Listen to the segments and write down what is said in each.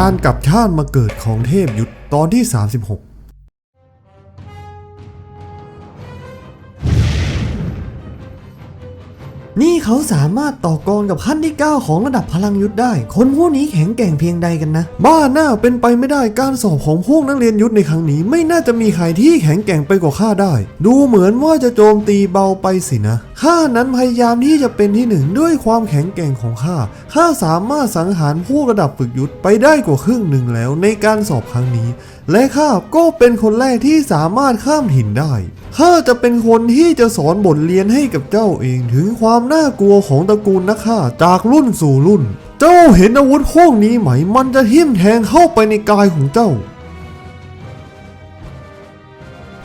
การกลับชาติมาเกิดของเทพยุทธตอนที่ 36 นี่เขาสามารถต่อกรกับขั้นที่ 9 ของระดับพลังยุทธได้ คนพวกนี้แข็งแกร่งเพียงใดกันนะ บ้าหน้าเป็นไปไม่ได้การสอบของพวกนักเรียนยุทธในครั้งนี้ ไม่น่าจะมีใครที่แข็งแกร่งไปกว่าข้าได้ ดูเหมือนว่าจะโจมตีเบาไปสินะข้านั้นพยายามที่จะเป็นที่หนึ่งด้วยความแข็งแกร่งของข้าข้าสามารถสังหารผู้ระดับฝึกยุทธไปได้กว่าครึ่งหนึ่งแล้วในการสอบครั้งนี้และข้าก็เป็นคนแรกที่สามารถข้ามถิ่นได้ ข้าจะเป็นคนที่จะสอนบทเรียนให้กับเจ้าเองถึงความน่ากลัวของตระกูลนักฆ่าจากรุ่นสู่รุ่น เจ้าเห็นอาวุธพวกนี้ไหม มันจะทิ่มแทงเข้าไปในกายของเจ้า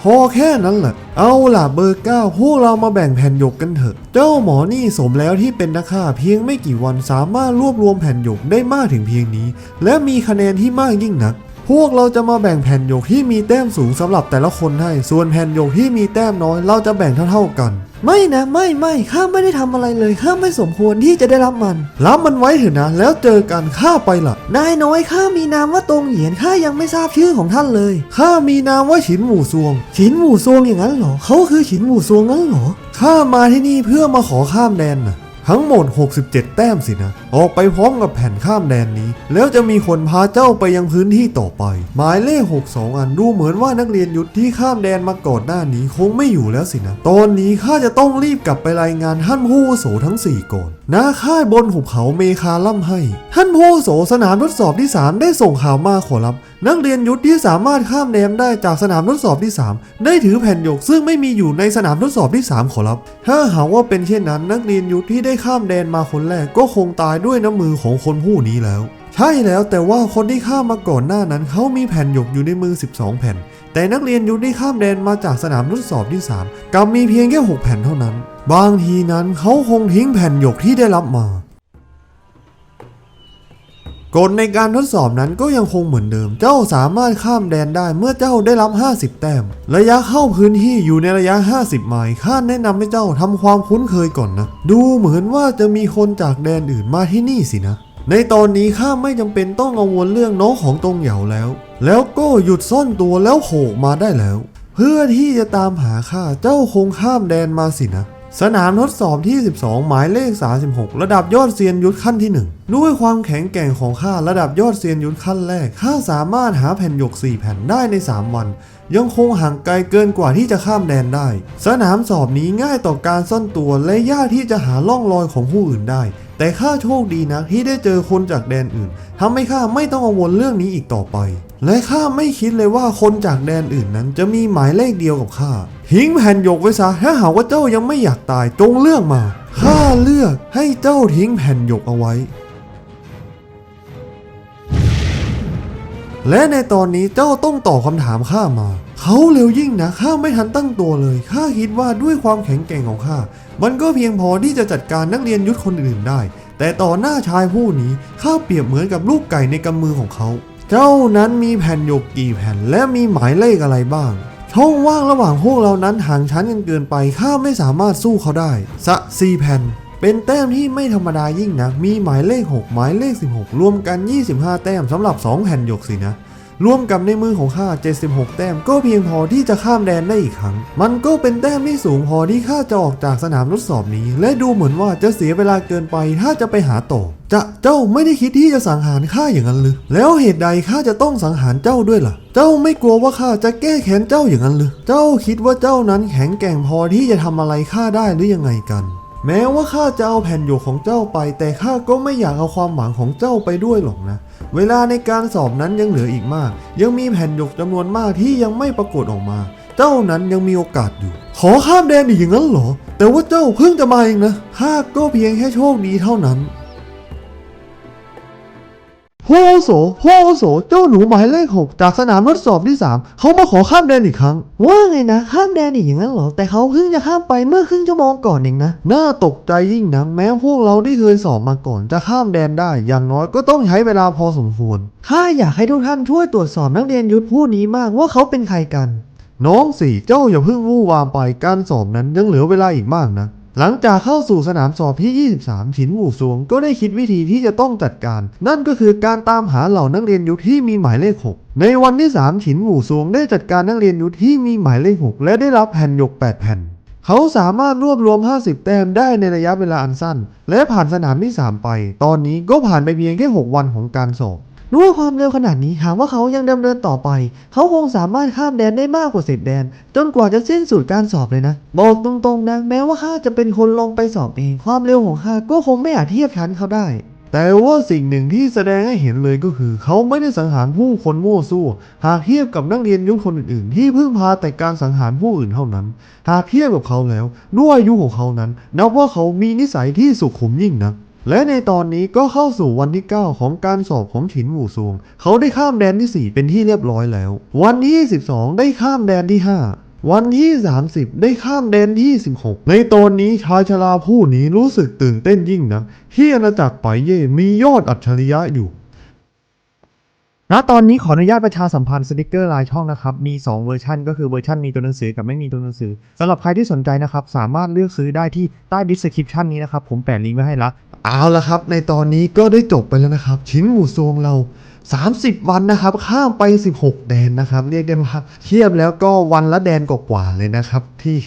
พอแค่นั้นแหละเอาล่ะเบอร์เก้าพวกเรามาแบ่งแผ่นหยกกันเถอะ เจ้าหมอนี่สมแล้วที่เป็นนักฆ่าเพียงไม่กี่วันสามารถรวบรวมแผ่นหยกได้มากถึงเพียงนี้ และมีคะแนนที่มากยิ่งนัก พวกเราจะมาแบ่งแผ่นหยกที่มีแต้มสูงสำหรับแต่ละคนให้ ส่วนแผ่นหยกที่มีแต้มน้อย เราจะแบ่งเท่าๆกัน ไม่นะไม่ไม่ข้าไม่ได้ทำอะไรเลยข้าไม่สมควรที่จะได้รับมัน รับมันไว้เถอะนะ แล้วเจอกันข้าไปละนายน้อยข้ามีนามว่าตรงเหยียนข้ายังไม่ทราบชื่อของท่านเลยข้ามีนามว่าฉินหมู่ซวง ฉินหมู่ซวงอย่างนั้นเหรอเขาคือฉินหมู่ซวงงั้นเหรอข้ามาที่นี่เพื่อมาขอข้ามแดนนะ ทั้งหมด 67 แต้มสินะ ออกไปพร้อมกับแผ่นข้ามแดนนี้ แล้วจะมีคนพาเจ้าไปยังพื้นที่ต่อไป หมายเลข 62 อันดูเหมือนว่านักเรียนยุทธที่ข้ามแดนมาก่อนหน้านี้คงไม่อยู่แล้วสินะ ตอนนี้ข้าจะต้องรีบกลับไปรายงานท่านผู้อาโสทั้ง 4 ก่อนณค่ายบนหุบเขาเมคาล่ำให้ ท่านผู้อาโสสนามทดสอบที่ 3 ได้ส่งข่าวมาขอรับนักเรียนยุทธที่สามารถข้ามแดนได้จากสนามทดสอบที่ 3 ได้ถือแผ่นหยกซึ่งไม่มีอยู่ในสนามทดสอบที่ 3 ขอรับ ถ้าหากว่าเป็นเช่นนั้น นักเรียนยุทธที่ได้ข้ามแดนมาคนแรกก็คงตายด้วยน้ำมือของคนผู้นี้แล้ว ใช่แล้วแต่ว่าคนที่ข้ามมาก่อนหน้านั้นเขามีแผ่นหยกอยู่ในมือ 12 แผ่น แต่นักเรียนยุทธที่ข้ามแดนมาจากสนามทดสอบที่ 3กลับมีเพียงแค่ 6 แผ่นเท่านั้น บางทีนั้นเขาคงทิ้งแผ่นหยกที่ได้รับมา กฎในการทดสอบนั้นก็ยังคงเหมือนเดิม เจ้าสามารถข้ามแดนได้เมื่อเจ้าได้รับ 50 แต้ม ระยะเข้าพื้นที่อยู่ในระยะ 50 ไมล์ ข้าแนะนำให้เจ้าทำความคุ้นเคยก่อนนะ ดูเหมือนว่าจะมีคนจากแดนอื่นมาที่นี่สินะ ในตอนนี้ข้าไม่จำเป็นต้องกังวลเรื่องน้องของตรงเหยาแล้ว แล้วก็หยุดซ่อนตัวแล้วโผล่มาได้แล้ว เพื่อที่จะตามหาข้า เจ้าคงข้ามแดนมาสินะ สนามทดสอบที่ 12 หมายเลข 36 ระดับยอดเซียนยุทธขั้นที่ 1 ด้วยความแข็งแกร่งของข้าระดับยอดเซียนยุทธขั้นแรกข้าสามารถหาแผ่นหยก 4 แผ่นได้ใน 3 วัน ยังคงห่างไกลเกินกว่าที่จะข้ามแดนได้ สนามสอบนี้ง่ายต่อการซ่อนตัวและยากที่จะหาล่องรอยของผู้อื่นได้ แต่ข้าโชคดีนะที่ได้เจอคนจากแดนอื่นทำให้ข้าไม่ต้องกังวลเรื่องนี้อีกต่อไป และข้าไม่คิดเลยว่าคนจากแดนอื่นนั้นจะมีหมายเลขเดียวกับข้า ทิ้งแผ่นหยกไว้ซะ ถ้าหากว่าเจ้ายังไม่อยากตายจงเลือกมา ข้าเลือกให้เจ้าทิ้งแผ่นหยกเอาไว้ และในตอนนี้เจ้าต้องตอบคำถามข้ามา เขาเร็วยิ่งนะข้าไม่ทันตั้งตัวเลย ข้าคิดว่าด้วยความแข็งแกร่งของข้า มันก็เพียงพอที่จะจัดการนักเรียนยุทธคนอื่นได้ แต่ต่อหน้าชายผู้นี้ข้าเปรียบเหมือนกับลูกไก่ในกำมือของเขา เจ้านั้นมีแผ่นหยกกี่แผ่นและมีหมายเลขอะไรบ้าง ช่องว่างระหว่างพวกเรานั้นห่างชั้นกันเกินไปข้าไม่สามารถสู้เขาได้สะสี่แผ่นเป็นแต้มที่ไม่ธรรมดายิ่งนะ มีหมายเลข 6 หมายเลข 16 รวมกัน 25 แต้มสำหรับ 2 แผ่นหยกสินะ รวมกับในมือของข้า 76 แต้มก็เพียงพอที่จะข้ามแดนได้อีกครั้ง มันก็เป็นแต้มที่สูงพอที่ข้าจะออกจากสนามทดสอบนี้ และดูเหมือนว่าจะเสียเวลาเกินไปถ้าจะไปหาต่อจะเจ้าไม่ได้คิดที่จะสังหารข้าอย่างนั้นหรือแล้วเหตุใดข้าจะต้องสังหารเจ้าด้วยล่ะ เจ้าไม่กลัวว่าข้าจะแก้แค้นเจ้าอย่างนั้นหรือเจ้าคิดว่าเจ้านั้นแข็งแกร่งพอที่จะทำอะไรข้าได้หรือยังไงกัน แม้ว่าข้าจะเอาแผ่นหยกของเจ้าไป แต่ข้าก็ไม่อยากเอาความหวังของเจ้าไปด้วยหรอกนะ เวลาในการสอบนั้นยังเหลืออีกมาก ยังมีแผ่นหยกจำนวนมากที่ยังไม่ปรากฏออกมา เจ้านั้นยังมีโอกาสอยู่ ขอข้ามแดนอีกอย่างนั้นเหรอ แต่ว่าเจ้าเพิ่งจะมาเองนะข้าก็เพียงแค่โชคดีเท่านั้น พ่ออาวุโสพ่ออาวุโสเจ้าหนูหมายเลขหกจากสนามทดสอบที่สามเขามาขอข้ามแดนอีกครั้ง ว่าไงนะข้ามแดนอีกอย่างนั้นเหรอ แต่เขาเพิ่งจะข้ามไปเมื่อครึ่งชั่วโมงก่อนเองนะ น่าตกใจยิ่งนักแม้พวกเราที่เคยสอบมาก่อนจะข้ามแดนได้ อย่างน้อยก็ต้องใช้เวลาพอสมควรข้าอยากให้ทุกท่านช่วยตรวจสอบนักเรียนยุทธผู้นี้มากว่าเขาเป็นใครกัน น้องสี่เจ้าอย่าเพิ่งวู่วามไปการสอบนั้นยังเหลือเวลาอีกมากนะ หลังจากเข้าสู่สนามสอบที่ 23 ฉินหมู่ซวงก็ได้คิดวิธีที่จะต้องจัดการ นั่นก็คือการตามหาเหล่านักเรียนยุทธที่มีหมายเลข 6 ในวันที่ 3 ฉินหมู่ซวงได้จัดการนักเรียนยุทธที่มีหมายเลข 6 และได้รับแผ่นหยก 8 แผ่น เขาสามารถรวบรวม 50 แต้มได้ในระยะเวลาอันสั้น และผ่านสนามที่ 3 ไป ตอนนี้ก็ผ่านไปเพียงแค่ 6 วันของการสอบ ด้วยความเร็วขนาดนี้หากว่าเขายังดำเนินต่อไป เขาคงสามารถข้ามแดนได้มากกว่าสิบแดน จนกว่าจะสิ้นสุดการสอบเลยนะ บอกตรงๆนะแม้ว่าข้าจะเป็นคนลงไปสอบเอง ความเร็วของข้าก็คงไม่อาจเทียบชั้นเขาได้ แต่ว่าสิ่งหนึ่งที่แสดงให้เห็นเลยก็คือ เขาไม่ได้สังหารผู้คนมั่วซั่วหากเทียบกับนักเรียนยุคคนอื่นๆ ที่เพึ่งพาแต่การสังหารผู้อื่นเท่านั้น หากเทียบกับเขาแล้ว ด้วยอายุของเขานั้น นับว่าเขามีนิสัยที่สุขุมยิ่งนัก และในตอนนี้ก็เข้าสู่วันที่ 9 ของการสอบของฉินหมู่ซวง เขาได้ข้ามแดนที่ 4 เป็นที่เรียบร้อยแล้ว วันที่ 12 ได้ข้ามแดนที่ 5 วันที่ 30 ได้ข้ามแดนที่ 16 ในตอนนี้ชายชราผู้นี้รู้สึกตื่นเต้นยิ่งนักที่อาณาจักรไปเย่มียอดอัจฉริยะอยู่ณตอนนี้ขออนุญาตประชาสัมพันธ์สติกเกอร์ลายช่องนะครับ มี 2 เวอร์ชันก็คือเวอร์ชันมีตัวหนังสือกับไม่มีตัวหนังสือสำหรับใครที่สนใจนะครับ สามารถเลือกซื้อได้ที่ใต้ description นี้นะครับ ผมแปะลิงก์ไว้ให้ละ เอาละครับ ในตอนนี้ก็ได้จบไปแล้วนะครับ ชิ้นหมู่ซวงเรา 30 วันนะครับ ข้ามไป 16 แดนนะครับ เรียกได้ว่าเทียบแล้วก็วันละแดนกว่าๆเลยนะครับ ที่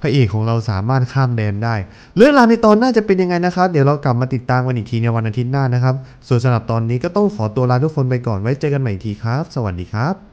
พระเอกของเราสามารถข้ามแดนได้ เรื่องราวในตอนหน้าจะเป็นยังไงนะครับ เดี๋ยวเรากลับมาติดตามกันอีกทีในวันอาทิตย์หน้านะครับ ส่วนสำหรับตอนนี้ก็ต้องขอตัวลาทุกคนไปก่อนไว้เจอกันใหม่อีกทีครับ สวัสดีครับ